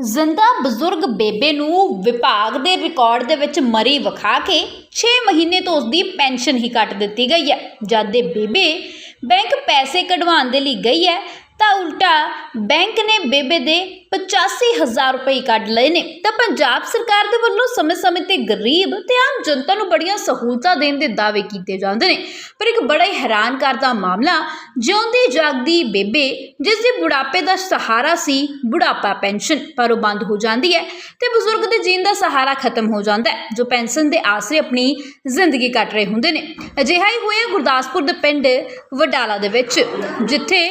ਜ਼ਿੰਦਾ ਬਜ਼ੁਰਗ ਬੇਬੇ ਨੂੰ ਵਿਭਾਗ ਦੇ ਰਿਕਾਰਡ ਦੇ ਵਿੱਚ ਮਰੀ ਵਿਖਾ ਕੇ 6 ਮਹੀਨੇ ਤੋਂ ਉਸਦੀ ਪੈਨਸ਼ਨ ਹੀ ਕੱਟ ਦਿੱਤੀ ਗਈ ਹੈ। ਜਦ ਦੇ ਬੇਬੇ ਬੈਂਕ ਪੈਸੇ ਕਢਵਾਉਣ ਦੇ ਲਈ ਗਈ ਹੈ ਤਾਂ ਉਲਟਾ ਬੈਂਕ ਨੇ ਬੇਬੇ ਦੇ 85000 ਰੁਪਏ ਕੱਢ ਲਏ ਨੇ। ਤਾਂ ਪੰਜਾਬ ਸਰਕਾਰ ਦੇ ਵੱਲੋਂ ਸਮੇਂ-ਸਮੇਂ ਤੇ ਗਰੀਬ ਤੇ ਆਮ ਜਨਤਾ ਨੂੰ ਬੜੀਆਂ ਸਹੂਲਤਾਂ ਦੇਣ ਦੇ ਦਾਅਵੇ ਕੀਤੇ ਜਾਂਦੇ ਨੇ। ਪਰ ਇੱਕ ਬੜਾ ਹੀ ਹੈਰਾਨ ਕਰਦਾ ਮਾਮਲਾ, ਜਿਉਂਦੀ ਜਾਗਦੀ ਬੇਬੇ, ਜਿਸ ਦੇ ਬੁਢਾਪੇ ਦਾ ਸਹਾਰਾ ਸੀ ਬੁਢਾਪਾ ਪੈਨਸ਼ਨ, ਪਰ ਉਹ ਬੰਦ ਹੋ ਜਾਂਦੀ ਹੈ ਤੇ ਬਜ਼ੁਰਗ ਦੇ ਜੀਣ ਦਾ ਸਹਾਰਾ ਖਤਮ ਹੋ ਜਾਂਦਾ ਹੈ, ਜੋ ਪੈਨਸ਼ਨ ਦੇ ਆਸਰੇ ਆਪਣੀ ਜ਼ਿੰਦਗੀ ਕੱਟ ਰਹੇ ਹੁੰਦੇ ਨੇ। ਅਜਿਹਾ ਹੀ ਹੋਇਆ ਗੁਰਦਾਸਪੁਰ ਦੇ ਪਿੰਡ ਵਡਾਲਾ ਦੇ ਵਿੱਚ, ਜਿੱਥੇ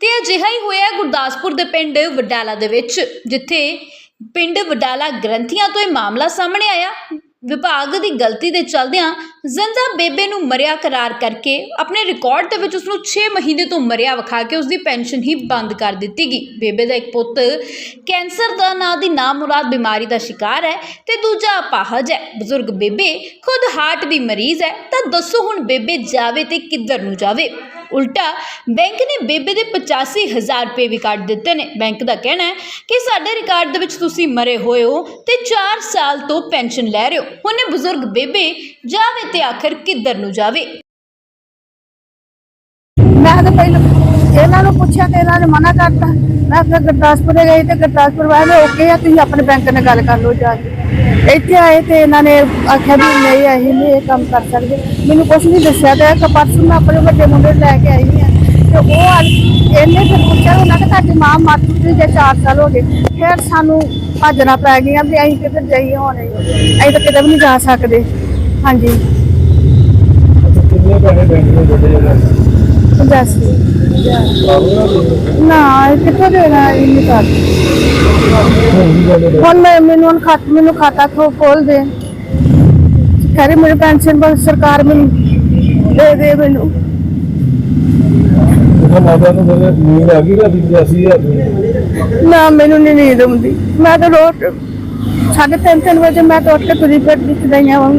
ਤੇ ਅਜਿਹਾ ਹੀ ਹੋਇਆ ਗੁਰਦਾਸਪੁਰ ਦੇ ਪਿੰਡ ਵਡਾਲਾ ਦੇ ਵਿੱਚ, ਜਿੱਥੇ ਪਿੰਡ ਵਡਾਲਾ ਗ੍ਰੰਥੀਆਂ ਤੋਂ ਇਹ ਮਾਮਲਾ ਸਾਹਮਣੇ ਆਇਆ। ਵਿਭਾਗ ਦੀ ਗਲਤੀ ਦੇ ਚਲਦਿਆਂ ਜ਼ਿੰਦਾ ਬੇਬੇ ਨੂੰ ਮਰਿਆ ਕਰਾਰ ਕਰਕੇ ਆਪਣੇ ਰਿਕਾਰਡ ਦੇ ਵਿੱਚ ਉਸ ਨੂੰ 6 ਮਹੀਨੇ ਤੋਂ ਮਰਿਆ ਵਿਖਾ ਕੇ ਉਸ ਦੀ ਪੈਨਸ਼ਨ ਹੀ ਬੰਦ ਕਰ ਦਿੱਤੀ ਗਈ। ਬੇਬੇ ਦਾ ਇੱਕ ਪੁੱਤ ਕੈਂਸਰ ਦਾ ਨਾਂ ਦੀ ਨਾਮੁਰਾਦ ਬਿਮਾਰੀ ਦਾ ਸ਼ਿਕਾਰ ਹੈ ਤੇ ਦੂਜਾ ਅਪਾਹਜ ਹੈ। ਬਜ਼ੁਰਗ ਬੇਬੇ ਖੁਦ ਹਾਰਟ ਦੀ ਮਰੀਜ਼ ਹੈ, ਤਾਂ ਦੱਸੋ ਹੁਣ ਬੇਬੇ ਜਾਵੇ ਤੇ ਕਿੱਧਰ ਨੂੰ ਜਾਵੇ? ਉਲਟਾ ਬੈਂਕ ਨੇ ਬੇਬੇ ਦੇ 85000 ਰੁਪਏ ਵੀ ਕੱਢ ਦਿੱਤੇ ਨੇ। ਬੈਂਕ ਦਾ ਕਹਿਣਾ ਹੈ ਕਿ ਸਾਡੇ ਰਿਕਾਰਡ ਦੇ ਵਿੱਚ ਤੁਸੀਂ ਮਰੇ ਹੋਏ ਹੋ ਤੇ 4 ਸਾਲ ਤੋਂ ਪੈਨਸ਼ਨ ਲੈ ਰਹੇ ਹੋ। ਹੁਣ ਇਹ ਬਜ਼ੁਰਗ ਬੇਬੇ ਜਾਵੇ ਤੇ ਆਖਰ ਕਿੱਧਰ ਨੂੰ ਜਾਵੇ? ਮੈਂ ਤਾਂ ਪਹਿਲਾਂ ਇਹਨਾਂ ਨੂੰ ਪੁੱਛਿਆ ਤੇ ਇਹਨਾਂ ਨੇ ਮਨਾ ਕਰਤਾ। ਮੈਂ ਫਿਰ ਗੁਰਦਾਸਪੁਰ ਗਈ ਤੇ ਗੁਰਦਾਸਪੁਰ ਵਾਲੇ ਓਕੇ ਆ, ਤੁਸੀਂ ਆਪਣੇ ਬੈਂਕ ਨਾਲ ਗੱਲ ਕਰ ਲਓ ਜਾ ਕੇ। ਇੱਥੇ ਆਏ ਤੇ ਇਹਨਾਂ ਨੇ ਆਖਿਆ ਵੀ ਨਹੀਂ, ਅਸੀਂ ਨਹੀਂ ਇਹ ਕੰਮ ਕਰ ਸਕਦੇ। ਮੈਨੂੰ ਕੁਝ ਨਹੀਂ ਦੱਸਿਆ ਤੇ ਇੱਕ ਪਰਸੋਂ ਮੈਂ ਆਪਣੇ ਵੱਡੇ ਮੁੰਡੇ ਨੂੰ ਲੈ ਕੇ ਆਈ ਹਾਂ। ਤੇ ਉਹ ਆ- ਇਹਨੇ ਫਿਰ ਪੁੱਛਿਆ, ਉਹਨਾਂ ਕਿ ਤੁਹਾਡੀ ਮਾਂ ਮਰ ਚੁੱਕੀ ਜੇ 4 ਸਾਲ ਹੋ ਗਏ। ਫਿਰ ਸਾਨੂੰ ਭੱਜਣਾ ਪੈ ਗਿਆ ਵੀ ਅਸੀਂ ਕਿੱਧਰ ਜਾਈਏ ਹੁਣ? ਅਸੀਂ ਤਾਂ ਕਿਤੇ ਵੀ ਨਹੀਂ ਜਾ ਸਕਦੇ। ਹਾਂਜੀ। ਕਿੰਨੇ ਪੈਸੇ ਬੈਂਕ ਨੂੰ ਦਿੱਤੇ ਨਾ ਇਹ ਕਿੱਥੇ ਦੇਣਾ ਇਹ ਕਰ ਹੁਣ ਮੈਂ ਮੈਨੂੰ ਹੁਣ ਖਾਤ ਮੈਨੂੰ ਖਾਤਾ ਖੋ ਖੋਲ ਦੇ। ਕਰੇ ਮੇਰੀ ਪੈਨਸ਼ਨ ਬਸ ਸਰਕਾਰ ਮੈਨੂੰ ਦੇ ਦੇ ਮੈਨੂੰ। ਉਹ ਮਾਤਾ ਨੂੰ ਫਿਰ ਨੀਂਦ ਆ ਗਈ ਰਾਤੀ 85000 ਦੀ? ਨਾ ਮੈਨੂੰ ਨਹੀਂ ਨੀਂਦ ਆਉਂਦੀ। ਮੈਂ ਤਾਂ ਰੋਟ ਸਾਢੇ ਤਿੰਨ ਤਿੰਨ ਵਜੇ ਮੈਂ ਤਾਂ ਉੱਠ ਕੇ ਤੁਰੀ ਫਿਰਦੀ ਚੜਾਈਆਂ ਵਾਂਗ।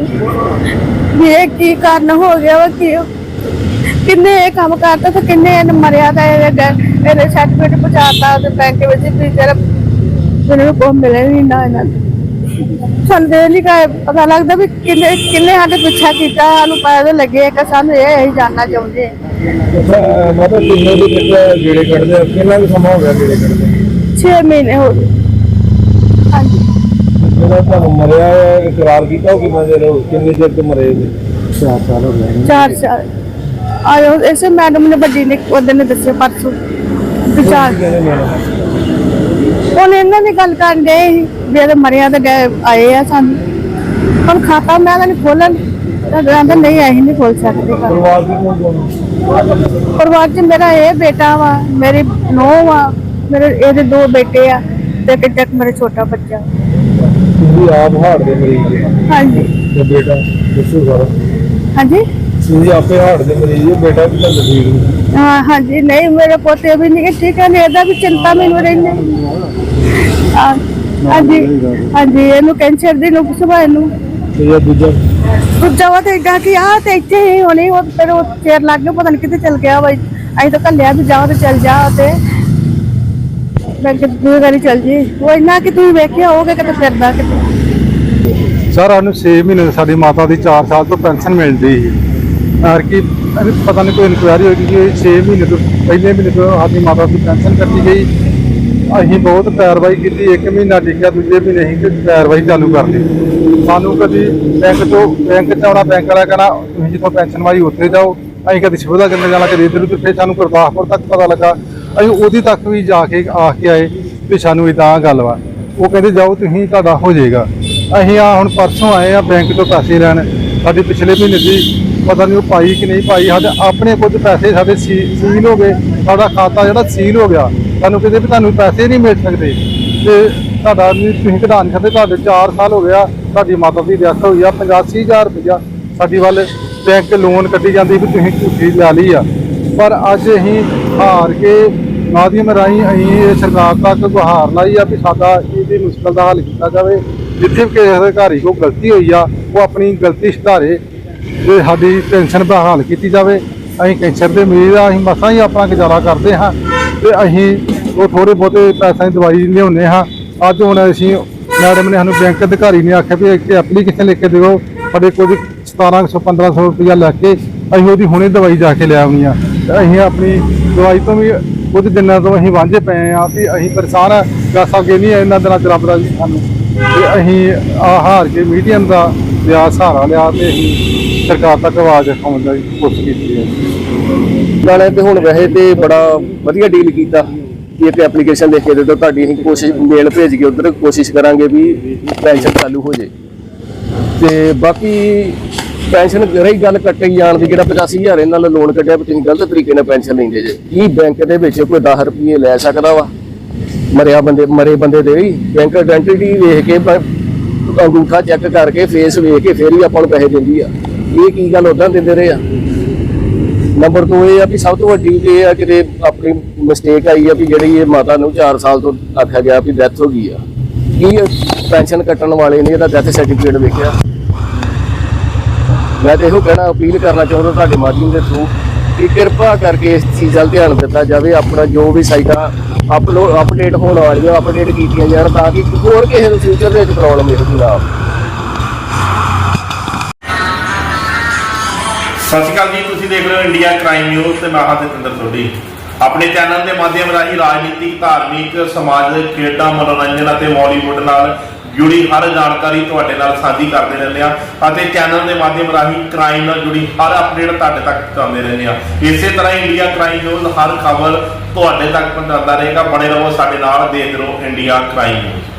ਵੀ ਇਹ ਕੀ ਕਾਰਨ ਹੋ ਗਿਆ ਵਾ ਕੀ ਕਿੰਨੇ ਇਹ ਕੰਮ ਕਰਤਾ ਤੇ ਕਿੰਨੇ ਇਹਨੇ ਮਰਿਆ ਤਾਂ ਇਹਦੇ ਇਹਦੇ ਸਰਟੀਫਿਕੇਟ ਪਹੁੰਚਾਤਾ ਤੇ ਬੈਂਕ ਵਿੱਚ ਵੀ ਜਰਾ ਮੈਨੂੰ ਕੋਈ ਮਿਲੇ ਨਹੀਂ ਨਾ ਇਹਨਾਂ ਨੂੰ। ਸਾਨੂੰ ਤੇ ਨਹੀਂ ਕਾ ਪਤਾ ਲੱਗਦਾ ਵੀ ਕਿੰਨੇ ਕਿੰਨੇ ਸਾਡੇ ਪਿੱਛਾ ਕੀਤਾ ਸਾਨੂੰ ਪੈਸੇ ਲੱਗੇ ਕਿ ਸਾਨੂੰ ਇਹ ਚਾਹੁੰਦੇ ਹਾਂ। ਅੱਛਾ ਅਹ ਮਾਤਾ ਕਿੰਨੇ ਦੇ ਗੇੜੇ ਕੱਢਦੇ ਆ? ਕਿੰਨਾ ਕੁ ਸਮਾਂ ਹੋ ਗਿਆ ਗੇੜੇ ਕੱਢਦੇ ਛੇ ਮਹੀਨੇ ਹੋ ਗਏ। ਹਾਂਜੀ। ਜਿਹੜਾ ਤੁਹਾਨੂੰ ਮਰਿਆ ਹੈ, ਇਕਰਾਰ ਕੀਤਾ ਉਹ ਕਿੰਨਾ ਚਿਰ ਹੋ ਕਿੰਨੇ ਚਿਰ ਤੋਂ ਮਰੇ ਜੀ 4 ਸਾਲ ਹੋ ਗਏ। ਚਾਰ ਸਾਲ। ਆਇਓ ਇਸੇ ਮੈਡਮ ਨੇ ਵੱਡੀ ਨੇ ਉਹਦੇ ਨੇ ਦੱਸਿਆ ਪਰਸੋਂ ਵੀ ਚਾਰ ਕਿਹਨੇ ਲੈਣਾ ਹੁਣ ਇਹਨਾਂ ਦੀ ਗੱਲ ਕਰਨ ਦੇ ਇਹਦੇ ਮਰਿਆ ਤੇ ਗਏ ਆਏ ਆ ਸਾਨੂੰ। ਹੁਣ ਖਾਤਾ ਮੈਂ ਤਾਂ ਨਹੀਂ ਖੋਲਣ ਤਾਂ ਨਹੀਂ ਅਸੀਂ ਨਹੀਂ ਖੋਲ ਸਕਦੇ। ਪਰਿਵਾਰ ਦੀ ਕੌਣ ਕੌਣ ਪਰਿਵਾਰ 'ਚ ਮੇਰਾ ਇਹ ਬੇਟਾ ਵਾ ਮੇਰੀ ਨੂੰਹ ਵਾ ਮੇਰੇ ਇਹਦੇ ਦੋ ਬੇਟੇ ਆ ਤੇ ਇੱਕ ਇੱਕ ਮੇਰਾ ਛੋਟਾ ਬੱਚਾ। ਤੁਸੀਂ ਆਪ ਹਾਰਟ ਦੇ ਮਰੀਜ਼ ਜੀ। ਹਾਂਜੀ। ਤੇ ਬੇਟਾ ਦੱਸੋ ਸਾਰਾ। ਹਾਂਜੀ? ਤੁਸੀਂ ਆਪੇ ਹਾਰਟ ਦੇ ਮਰੀਜ਼ ਹੋ ਬੇਟਾ ਵੀ ਤੁਹਾਨੂੰ ਠੀਕ ਨਹੀਂ ਹਾਂ ਹਾਂਜੀ ਨਹੀਂ ਮੇਰੇ ਪੋਤੇ ਵੀ ਨਹੀਂ ਠੀਕ ਹੈ ਨੇ ਇਹਦਾ ਵੀ ਚਿੰਤਾ ਮੈਨੂੰ ਰਹਿੰਦੀ। ਹਾਂ, ਹਾਂਜੀ ਹਾਂਜੀ ਇਹਨੂੰ ਕੈਂਸਰ ਦੀ ਨੂੰ ਸੁਭਾ ਇਹਨੂੰ। ਤੇ ਇਹ ਦੂਜਾ? ਦੂਜਾ ਵਾ ਤੇ ਏਦਾਂ ਕਿ ਆ ਤੇ ਇੱਥੇ ਹੀ ਹੋਣੀ ਉਹ ਫਿਰ ਉਹ ਚੇਰ ਲੱਗ ਗਿਆ ਪਤਾ ਨਹੀਂ ਕਿੱਥੇ ਚਲ ਗਿਆ ਵਾ ਅਸੀਂ ਤਾਂ ਕੱਲਿਆ ਵੀ ਜਾਓ ਤੇ ਚਲ ਜਾ ਤੇ। ਮੈਂ ਕਿ ਦੂਰ ਵਾਲੀ ਚਲ ਜੀ। ਉਹ ਇੰਨਾ ਕਿ ਤੁਸੀਂ ਵੇਖਿਆ ਹੋਗੇ ਕਿਤੇ ਫਿਰਦਾ ਕਿਤੇ। ਸਰ ਸਾਨੂੰ 6 ਮਹੀਨੇ ਤੋਂ ਸਾਡੀ ਮਾਤਾ ਦੀ 4 ਸਾਲ ਤੋਂ ਪੈਨਸ਼ਨ ਮਿਲਦੀ ਸੀ। ਔਰ ਕੀ, ਅਰੇ ਪਤਾ ਨਹੀਂ ਕੋਈ ਇਨਕੁਆਇਰੀ ਹੋਈ ਕਿ 6 ਮਹੀਨੇ ਤੋਂ, ਪਹਿਲੇ ਮਹੀਨੇ ਤੋਂ ਸਾਡੀ ਮਾਤਾ ਦੀ ਪੈਨਸ਼ਨ ਕੱਟੀ ਗਈ। ਅਸੀਂ ਬਹੁਤ ਪੈਰਵਾਈ ਕੀਤੀ, ਇੱਕ ਮਹੀਨਾ ਟਿਕਿਆ ਦੂਜੇ ਮਹੀਨੇ ਅਸੀਂ ਤੇ ਪੈਰਵਾਈ ਚਾਲੂ ਕਰ ਸਾਨੂੰ ਕਦੀ ਬੈਂਕ ਤੋਂ ਬੈਂਕ ਚ ਆਉਣਾ ਬੈਂਕ ਵਾਲਾ ਕਹਿਣਾ ਤੁਸੀਂ ਜਿੱਥੋਂ ਪੈਨਸ਼ਨ ਵਾਈ ਉੱਥੇ ਜਾਓ। ਅਸੀਂ ਕਦੀ ਸਿਵਲ ਜੰਨੇ ਜਾਣਾ, ਕਦੇ ਇੱਧਰ ਉੱਧਰ ਫਿਰ ਸਾਨੂੰ ਗੁਰਦਾਸਪੁਰ ਤੱਕ ਪਤਾ ਲੱਗਾ। ਅਸੀਂ ਉਹਦੀ ਤੱਕ ਵੀ ਜਾ ਕੇ ਆ ਕੇ ਆਏ ਵੀ ਸਾਨੂੰ ਇਦਾਂ ਗੱਲ ਵਾ। ਉਹ ਕਹਿੰਦੇ, ਜਾਓ, ਤੁਸੀਂ, ਤੁਹਾਡਾ ਹੋ ਜਾਏਗਾ। ਅਸੀਂ ਆ ਹੁਣ ਪਰਸੋਂ ਆਏ ਆ ਬੈਂਕ ਤੋਂ ਪੈਸੇ ਲੈਣ। ਸਾਡੀ ਪਿਛਲੇ ਮਹੀਨੇ ਦੀ ਪਤਾ ਨਹੀਂ ਉਹ ਪਾਈ ਕਿ ਨਹੀਂ ਪਾਈ, ਸਾਡੇ ਆਪਣੇ ਕੁਝ ਪੈਸੇ ਸਾਡੇ ਸੀ- ਸੀਲ ਹੋ ਗਏ, ਸਾਡਾ ਖਾਤਾ ਜਿਹੜਾ ਸੀਲ ਹੋ ਗਿਆ, ਸਾਨੂੰ ਕਹਿੰਦੇ ਵੀ ਤੁਹਾਨੂੰ ਪੈਸੇ ਨਹੀਂ ਮਿਲ ਸਕਦੇ। ਤੇ ਤੁਹਾਡਾ ਨਹੀਂ ਤੁਸੀਂ ਕਢਾ ਨਹੀਂ ਸਕਦੇ ਤੁਹਾਡੇ 4 ਸਾਲ ਹੋ ਗਿਆ, ਤੁਹਾਡੀ ਮਾਤਾ ਦੀ ਡੈਥ ਹੋਈ ਆ 85000 ਰੁਪਇਆ ਸਾਡੀ ਵੱਲ ਬੈਂਕ ਲੋਨ ਕੱਢੀ ਜਾਂਦੀ ਵੀ ਤੁਸੀਂ ਝੂਠੀ ਲੈ ਲਈ ਆ। ਪਰ ਅੱਜ ਅਸੀਂ ਹਾਰ ਕੇ ਮਾਧਿਅਮ ਰਾਹੀਂ ਅਸੀਂ ਸਰਕਾਰ ਤੱਕ ਗੁਹਾਰ ਲਾਈ ਆ ਵੀ ਸਾਡਾ ਇਹਦੀ ਮੁਸ਼ਕਲ ਦਾ ਹੱਲ ਕੀਤਾ ਜਾਵੇ। ਜਿੱਥੇ ਵੀ ਕਿਸੇ ਅਧਿਕਾਰੀ ਕੋਲ ਗਲਤੀ ਹੋਈ ਆ, ਉਹ ਆਪਣੀ ਗਲਤੀ ਸੁਧਾਰੇ। ਤੇ ਸਾਡੀ ਟੈਨਸ਼ਨ ਬਹਾਲ ਕੀਤੀ ਜਾਵੇ, ਅਸੀਂ ਕੈਂਸਰ ਦੇ ਮਰੀਜ਼ ਆ, ਅਸੀਂ ਮਸਾਂ ਹੀ ਆਪਣਾ ਗੁਜ਼ਾਰਾ ਕਰਦੇ ਹਾਂ ਤੇ ਅਸੀਂ ਉਹ ਥੋੜੇ ਬਹੁਤੇ ਪੈਸਿਆਂ ਦੀ ਦਵਾਈ ਲਿਆਉਂਦੇ ਹਾਂ। ਅੱਜ ਹੁਣ ਅਸੀਂ ਮੈਡਮ ਨੇ ਸਾਨੂੰ ਬੈਂਕ ਅਧਿਕਾਰੀ ਨੇ ਆਖਿਆ ਵੀ ਇੱਕ ਐਪਲੀਕੇਸ਼ਨ ਲਿਖ ਕੇ ਦਿਓ, ਸਾਡੇ ਕੋਲ 1700 1500 ਰੁਪਇਆ ਲੈ ਕੇ ਅਸੀਂ ਉਹਦੀ ਹੁਣੇ ਦਵਾਈ ਜਾ ਕੇ ਲੈ ਆਉਣੀ ਆ ਤੇ ਅਸੀਂ ਆਪਣੀ ਦਵਾਈ ਤੋਂ ਵੀ ਕੁਝ ਦਿਨਾਂ ਤੋਂ ਅਸੀਂ ਵਾਂਝੇ ਪਏ ਆ ਵੀ ਅਸੀਂ ਪਰੇਸ਼ਾਨ ਆ ਦੱਸ ਅੱਗੇ ਨਹੀਂ ਇਹਨਾਂ ਦਿਨਾਂ ਚ ਰੱਬ ਦਾ ਜੀ ਸਾਨੂੰ। ਤੇ ਅਸੀਂ ਆ ਹਾਰ ਕੇ ਮੀਡੀਅਮ ਦਾ ਲਿਆ ਸਹਾਰਾ ਲਿਆ ਤੇ ਅਸੀਂ ਸਰਕਾਰ ਤੱਕ ਆਵਾਜ਼ ਉਠਾਉਣ ਦੀ ਕੋਸ਼ਿਸ਼ ਕੀਤੀ ਹੈ। ਨਾਲੇ ਤੇ ਹੁਣ ਵੈਸੇ ਤੇ ਬੜਾ ਵਧੀਆ ਡੀਲ ਕੀਤਾ ਕਿ ਇੱਕ ਐਪਲੀਕੇਸ਼ਨ ਲਿਖ ਕੇ ਦੇ ਦਿਓ, ਤੁਹਾਡੀ ਅਸੀਂ ਕੋਸ਼ਿਸ਼ ਮੇਲ ਭੇਜ ਕੇ ਉਧਰ ਕੋਸ਼ਿਸ਼ ਕਰਾਂਗੇ ਵੀ ਪੈਨਸ਼ਨ ਚਾਲੂ ਹੋ ਜੇ। ਤੇ ਬਾਕੀ ਪੈਨਸ਼ਨ ਰਹੀ ਗੱਲ ਕੱਟੇ ਜਾਣ ਦੀ, ਜਿਹੜਾ 85000 ਇਹਨਾਂ ਨਾਲ ਲੋਨ ਕੱਢਿਆ ਤੁਸੀਂ ਗਲਤ ਤਰੀਕੇ ਨਾਲ ਪੈਨਸ਼ਨ ਲੈਂਦੇ ਜੇ। ਕੀ ਬੈਂਕ ਦੇ ਵਿੱਚ ਕੋਈ 10 ਰੁਪਏ ਲੈ ਸਕਦਾ ਵਾ? ਮਰਿਆ ਬੰਦੇ, ਮਰੇ ਬੰਦੇ ਦੇ ਵੀ ਬੈਂਕ ਆਇਡੈਂਟੀਟੀ ਵੇਖ ਕੇ ਬ- ਅੰਗੂਠਾ ਚੈੱਕ ਕਰਕੇ ਫੇਸ ਵੇਖ ਕੇ ਫੇਰ ਹੀ ਆਪਾਂ ਨੂੰ ਪੈਸੇ ਦਿੰਦੀ ਆ। ਇਹ ਕੀ ਗੱਲ ਉਦਾਂ ਦਿੰਦੇ ਰਹੇ ਆ? ਨੰਬਰ 2 ਇਹ ਆ ਕਿ ਸਭ ਤੋਂ ਵੱਡੀ ਇਹ ਆ ਕਿ ਤੇ ਆਪਣੀ ਮਿਸਟੇਕ ਆਈ ਆ ਵੀ ਜਿਹੜੀ ਇਹ ਮਾਤਾ ਨੂੰ 4 ਸਾਲ ਤੋਂ ਆਖਿਆ ਗਿਆ ਵੀ ਡੈਥ ਹੋ ਗਈ ਆ। ਕੀ ਪੈਨਸ਼ਨ ਕੱਟਣ ਵਾਲੇ ਨੇ ਇਹਦਾ ਡੈਥ ਸਰਟੀਫਿਕੇਟ ਵੇਖਿਆ? ਮੈਂ ਤੇ ਇਹੋ ਕਹਿਣਾ, ਅਪੀਲ ਕਰਨਾ ਚਾਹੁੰਦਾ ਤੁਹਾਡੇ ਮਾਧਿਅਮ ਦੇ ਥਰੂ ਕਿ ਕਿਰਪਾ ਕਰਕੇ ਇਸ ਚੀਜ਼ ਵੱਲ ਧਿਆਨ ਦਿੱਤਾ ਜਾਵੇ, ਆਪਣਾ ਜੋ ਵੀ ਸਾਈਟਾਂ ਅਪਲੋਡ ਅਪਡੇਟ ਹੋਣ ਵਾਲੀਆਂ ਅਪਡੇਟ ਕੀਤੀਆਂ ਜਾਣ ਤਾਂ ਕਿ ਹੋਰ ਕਿਸੇ ਨੂੰ ਫਿਊਚਰ ਦੇ ਵਿੱਚ ਪ੍ਰੋਬਲਮ ਇਹ ਜਿਹੀ ਨਾ ਆਵੇ। ਸਤਿ ਸ਼੍ਰੀ ਅਕਾਲ ਜੀ, ਤੁਸੀਂ ਦੇਖ ਰਹੇ ਹੋ ਇੰਡੀਆ ਕ੍ਰਾਈਮ ਨਿਊਜ਼ ਤੇ ਮੈਂ ਹਾਂ ਜਤਿੰਦਰ ਸੋਢੀ। ਆਪਣੇ ਚੈਨਲ ਦੇ ਮਾਧਿਅਮ ਰਾਹੀਂ ਰਾਜਨੀਤਿਕ, ਧਾਰਮਿਕ ਸਮਾਜਿਕ ਖੇਡਾਂ, ਮਨੋਰੰਜਨ ਅਤੇ ਬਾਲੀਵੁੱਡ ਨਾਲ ਜੁੜੀ ਹਰ ਜਾਣਕਾਰੀ ਤੁਹਾਡੇ ਨਾਲ ਸਾਂਝੀ ਕਰਦੇ ਰਹਿੰਦੇ ਆ ਅਤੇ ਚੈਨਲ ਦੇ ਮਾਧਿਅਮ ਰਾਹੀਂ ਕ੍ਰਾਈਮ ਨਾਲ ਜੁੜੀ ਹਰ ਅਪਡੇਟ ਤੁਹਾਡੇ ਤੱਕ ਪਹੁੰਚਾਉਂਦੇ ਰਹਿੰਦੇ ਆ ਇਸੇ ਤਰ੍ਹਾਂ ਇੰਡੀਆ ਕ੍ਰਾਈਮ ਨਿਊਜ਼ ਹਰ ਖਬਰ ਤੁਹਾਡੇ ਤੱਕ ਪਹੁੰਚਾਉਂਦਾ ਰਹੇਗਾ। ਬਣੇ ਰਹੋ ਸਾਡੇ ਨਾਲ, ਦੇਖਦੇ ਰਹੋ ਇੰਡੀਆ ਕ੍ਰਾਈਮ ਨਿਊਜ਼।